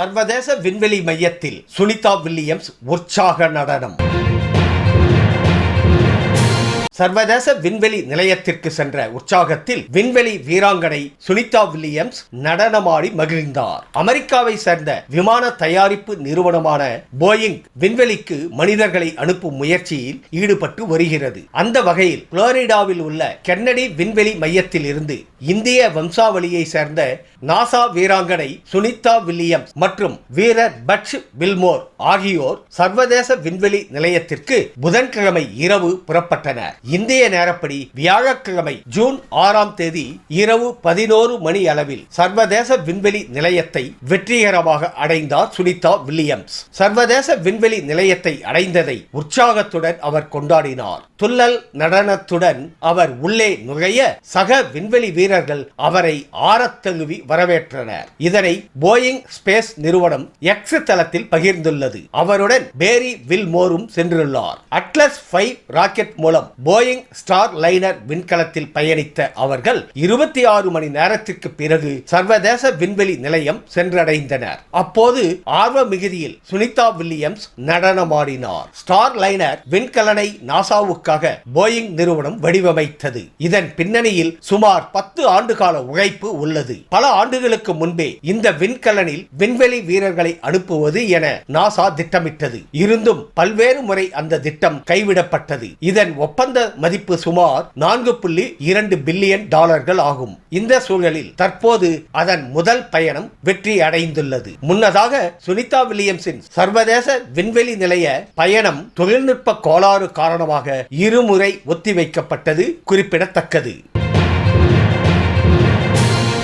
சர்வதேச விண்வெளி மையத்தில் சுனிதா வில்லியம்ஸ் உற்சாக நடனம். சர்வதேச விண்வெளி நிலையத்திற்கு சென்ற உற்சாகத்தில் விண்வெளி வீராங்கனை சுனிதா வில்லியம்ஸ் நடனமாடி மகிழ்ந்தார். அமெரிக்காவை சேர்ந்த விமான தயாரிப்பு நிறுவனமான போயிங் விண்வெளிக்கு மனிதர்களை அனுப்பும் முயற்சியில் ஈடுபட்டு வருகிறது. அந்த வகையில் புளோரிடாவில் உள்ள கென்னடி விண்வெளி மையத்தில் இருந்து இந்திய வம்சாவளியை சேர்ந்த நாசா வீராங்கனை சுனிதா வில்லியம்ஸ் மற்றும் வீரர் பட்ச் வில்மோர் ஆகியோர் சர்வதேச விண்வெளி நிலையத்திற்கு புதன்கிழமை இரவு புறப்பட்டனர். இந்திய நேரப்படி வியாழக்கிழமை ஜூன் ஆறாம் தேதி இரவு பதினோரு மணி அளவில் சர்வதேச விண்வெளி நிலையத்தை வெற்றிகரமாக அடைந்தார் சுனிதா வில்லியம்ஸ். சர்வதேச விண்வெளி நிலையத்தை அடைந்ததை உற்சாகத்துடன் அவர் கொண்டாடினார். துள்ளல் நடனத்துடன் அவர் உள்ளே நுழைய சக விண்வெளி வீரர் வீரர்கள் அவரை ஆரத்தழுவி வரவேற்றனர். இதனை போயிங் ஸ்பேஸ் நிறுவனம் எக்ஸ் தளத்தில் பகிர்ந்துள்ளது. அவருடன் பேரி வில்மோரும் சென்றுள்ளார். அட்லஸ் ஃபைவ் ராக்கெட் மூலம் போயிங் ஸ்டார் லைனர் விண்கலத்தில் பயணித்த அவர்கள் இருபத்தி ஆறு மணி நேரத்திற்கு பிறகு சர்வதேச விண்வெளி நிலையம் சென்றடைந்தனர். அப்போது ஆர்வ மிகுதியில் சுனிதா வில்லியம்ஸ் நடனமாடினார். ஸ்டார் லைனர் விண்கலனை நாசாவுக்காக போயிங் நிறுவனம் வடிவமைத்தது. இதன் பின்னணியில் சுமார் பத்து பத்து ஆண்டுகால உழைப்பு உள்ளது. பல ஆண்டுகளுக்கு முன்பே இந்த விண்கலனில் விண்வெளி வீரர்களை அனுப்புவது என நாசா திட்டமிட்டது. இருந்தும் பல்வேறு முறை அந்த திட்டம் கைவிடப்பட்டது. இதன் ஒப்பந்த மதிப்பு சுமார் நான்கு புள்ளி இரண்டு பில்லியன் டாலர்கள் ஆகும். இந்த சூழலில் தற்போது அதன் முதல் பயணம் வெற்றி அடைந்துள்ளது. முன்னதாக சுனிதா வில்லியம்ஸின் சர்வதேச விண்வெளி நிலைய பயணம் தொழில்நுட்ப கோளாறு காரணமாக இருமுறை ஒத்திவைக்கப்பட்டது குறிப்பிடத்தக்கது.